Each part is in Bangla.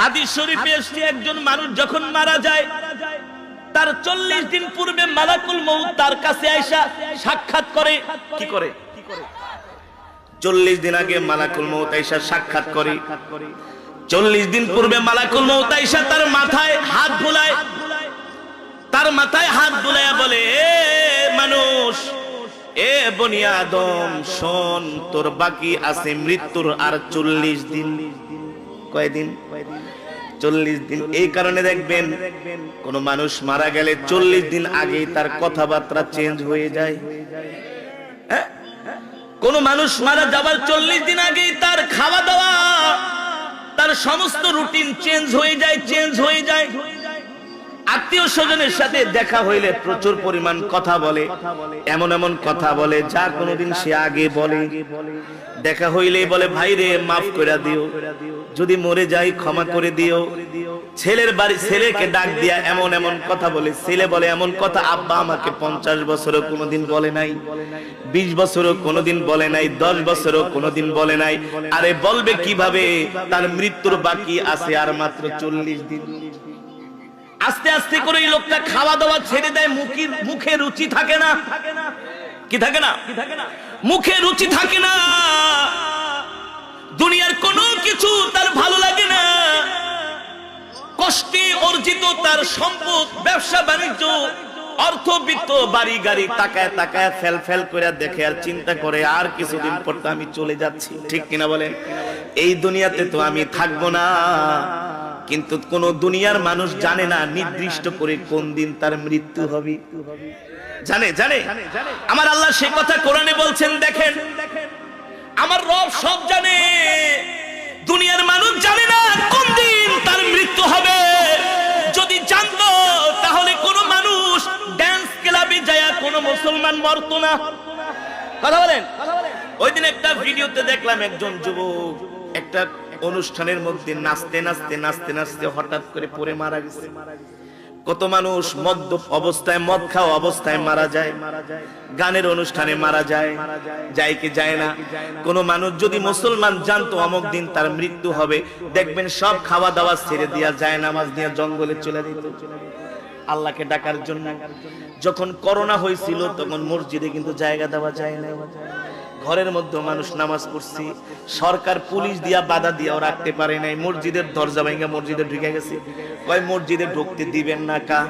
হাদিস শরীফে এসছে একজন মানুষ যখন মারা যায় তার চল্লিশ দিন পূর্বে মালাকুল মৌত তার কাছে আইসা সাক্ষাৎ করে। কি করে? চল্লিশ দিন আগে মালাকুল মৌত আইসা সাক্ষাৎ করে। চল্লিশ দিন পূর্বে মালাকুল মৌত আইসা তার মাথায় হাত বুলায়। তার মাথায় হাত বুলাইয়া বলে এ মানুষ এ বনি আদম শোন তোর বাকি আছে মৃত্যুর আর চল্লিশ দিন। কয়দিন কয়দিন? চল্লিশ দিন। এই কারণে দেখবেন, কোন মানুষ মারা গেলে চল্লিশ দিন আগেই তার কথাবার্তা চেঞ্জ হয়ে যায়। হ্যাঁ? কোন মানুষ মারা যাবার চল্লিশ দিন আগেই তার খাওয়া দাওয়া, তার সমস্ত রুটিন চেঞ্জ হয়ে যায় চেঞ্জ হয়ে যায়। আত্মীয় স্বজনের সাথে দেখা হইলে প্রচুর পরিমাণ কথা বলে, এমন এমন কথা বলে, যা কোনোদিন সে আগে বলে। দেখা হইলেই বলে, ভাই রে, মাফ করে দিও। যদি মরে যাই, ক্ষমা করে দিও। ছেলের বাড়ি, ছেলেকে ডাক দিয়া এমন এমন কথা বলে, ছেলে বলে এমন কথা আব্বা আমাকে পঞ্চাশ বছরও কোনোদিন বলে নাই, বিশ বছরও কোনোদিন বলে নাই, দশ বছরও কোনোদিন বলে নাই। আরে বলবে কীভাবে? তার মৃত্যুর বাকি আছে আর মাত্র চল্লিশ দিন। আস্তে আস্তে করে এই লোকটা খাওয়া দাওয়া ছেড়ে দেয় মুখের মুখে রুচি থাকে না। কি থাকে না? মুখে রুচি থাকে না। দুনিয়ার কোনো কিছু তার ভালো লাগে না। কষ্টে অর্জিত তার সম্পদ, ব্যবসা, বাণিজ্য অর্থবিত্ত বাড়ি, গাড়ি তাকায় তাকায় ফেল ফেল করে দেখে আর চিন্তা করে আর কিছুদিন পর তো আমি চলে যাচ্ছি। ঠিক কিনা বলেন? এই দুনিয়াতে তো আমি থাকব না। কিন্তু কোন দুনিয়ার মানুষ জানে না নির্দিষ্ট করে কোন দিন তার মৃত্যু হবে। জানে জানে? আমার আল্লাহ সে কথা কোরআনে বলছেন, দেখেন। আমার রব সব জানে। দুনিয়ার মানুষ জানে না কোন দিন তার মৃত্যু হবে। যদি জানতো, তাহলে কোন মানুষ ড্যান্স ক্লাবে যায় কোন মুসলমান মরতো না। কথা বলেন? ওই দিন একটা ভিডিওতে দেখলাম একজন যুবক, একটা অনুষ্ঠানের মধ্যে নাচতে নাচতে নাচতে নাচতে হঠাৎ করে পড়ে মারা গেছে। কত মানুষ মদ্য অবস্থায়, মদ খাওয়া অবস্থায় মারা যায়। গানের অনুষ্ঠানে মারা যায় যায় কি যায় না। কোন মানুষ যদি মুসলমান জানতো অমুক দিন তার মৃত্যু হবে, দেখবেন সব খাওয়া দাওয়া ছেড়ে দিয়া যায়, নামাজ দিয়ে জঙ্গলে চলে দিত আল্লাহকে ডাকার জন্য। যখন করোনা হয়েছিল, তখন মসজিদে কিন্তু জায়গা দেওয়া যায় না ঘরের মধ্যে মানুষ নামাজ পড়ছি, সরকার পুলিশ দিয়া বাধা দিয়াও রাখতে পারে নাই। মসজিদের দরজা ভেঙে মসজিদে ঢুকে গেছে। কয়, মসজিদে ঢুকতে দিবেন না কা?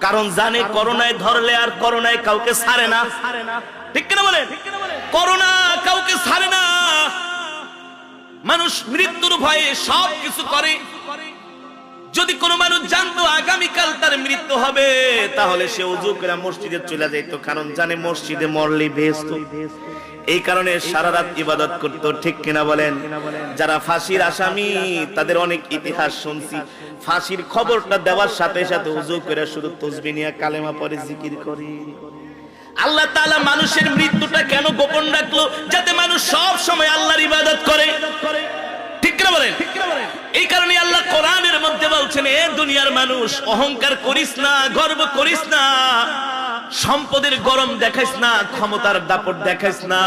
কারণ জানে করোনায় ধরলে আর করোনায় কাউকে ছাড়ে না। ঠিক কিনা বলেন? করোনা কাউকে ছাড়ে না। মানুষ মৃত্যুর ভয়ে সব কিছু করে। যদি কোনো আগামীকাল তার মৃত্যু হবে। তাহলে সে উজু করে মসজিদে চলে যেত কারণ জানে মসজিদে মরলে বেস্ত এই কারণে সারা রাত ইবাদত করতো, ঠিক কিনা বলেন? যারা ফাঁসির আসামি, তাদের অনেক ইতিহাস শুনছি। ফাঁসির খবরটা দেওয়ার সাথে সাথে উজু করে শুধু তসবি নিয়ে কালেমা পরে জিকির করি। আল্লাহ তাআলা মানুষের মৃত্যুটা কেন গোপন রাখল? যাতে মানুষ সব সময় আল্লাহর ইবাদত করে। ঠিক কিনা বলেন? এই কারণে আল্লাহ কোরআনের মধ্যে বলছেন এ দুনিয়ার মানুষ অহংকার করিস না গর্ব করিস না সম্পদের গরম দেখাইস না ক্ষমতার দাপট দেখাইস না।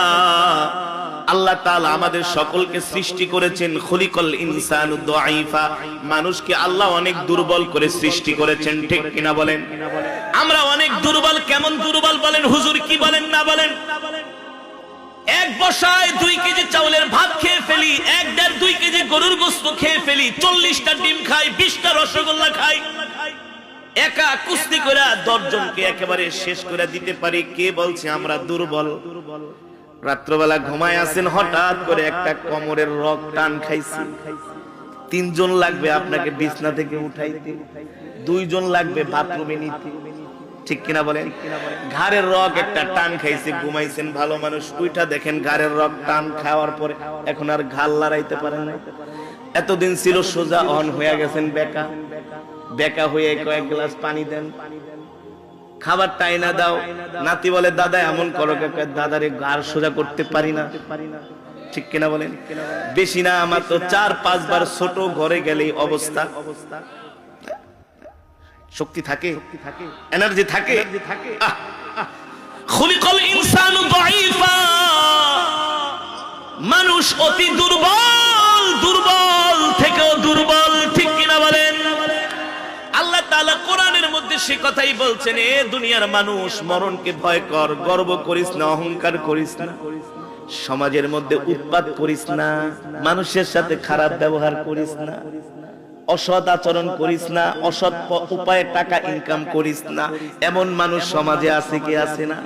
আল্লাহ তাআলা আমাদের সকলকে সৃষ্টি করেছেন খলিকল ইনসানু দাইফা মানুষকে আল্লাহ অনেক দুর্বল করে সৃষ্টি করেছেন ঠিক কিনা বলেন? আমরা অনেক দুর্বল কেমন দুর্বল বলেন? হুজুর কি বলেন না বলেন? এক বসায় দুই কেজি চাউলের ভাত খেয়ে ফেলি এক গরুর গোস্ত খেয়ে ফেলি, চল্লিশটা ডিম খাই, বিশটা রসগোল্লা খাই। একা কুস্তি করে দশজনকে একেবারে শেষ করে দিতে পারি। কে বলছে আমরা দুর্বল? রাত্রবেলা ঘুমায় আছেন, হঠাৎ করে একটা কোমরের রক টান খাইছি। তিনজন লাগবে আপনাকে বিছনা থেকে উঠাইতে, দুইজন লাগবে বাথরুমে নিতে। ঠিক কিনা বলেন? ঘাড়ের রক একটা টান খাইছে, ঘুমাইছেন, ভালো মানুষ উইটা দেখেন ঘাড়ের রক টান খাওয়ার পরে এখন আর ঘাল লড়াইতে পারেন না এতদিন ছিল সোজা অন হয়ে গেছেন বেকা। বেকা হয়ে কয়েক গ্লাস পানি দেন। খাবার টাইনা দাও। নাতি বলে, দাদা, এমন করো দাদারে গার সোজা করতে পারি না। ঠিক কিনা বলেন? বেশি না আমার তো চার পাঁচবার ছোট ঘরে গেলেই অবস্থা অবস্থা। শক্তি থাকে এনার্জি থাকে। মানুষ অতি দুর্বল দুর্বল থেকেও দুর্বল ঠিক কিনা বলেন? আল্লাহ তালা কোরআনের মধ্যে সে কথাই বলছেন এ দুনিয়ার মানুষ মরণকে ভয় কর গর্ব করিস না অহংকার করিস না। সমাজের মধ্যে উৎপাত করিস না মানুষের সাথে খারাপ ব্যবহার করিস না। অসৎ আচরণ করিস না, অসৎ উপায়ে টাকা ইনকাম করিস না। এমন মানুষ সমাজে আছে কি আছে না?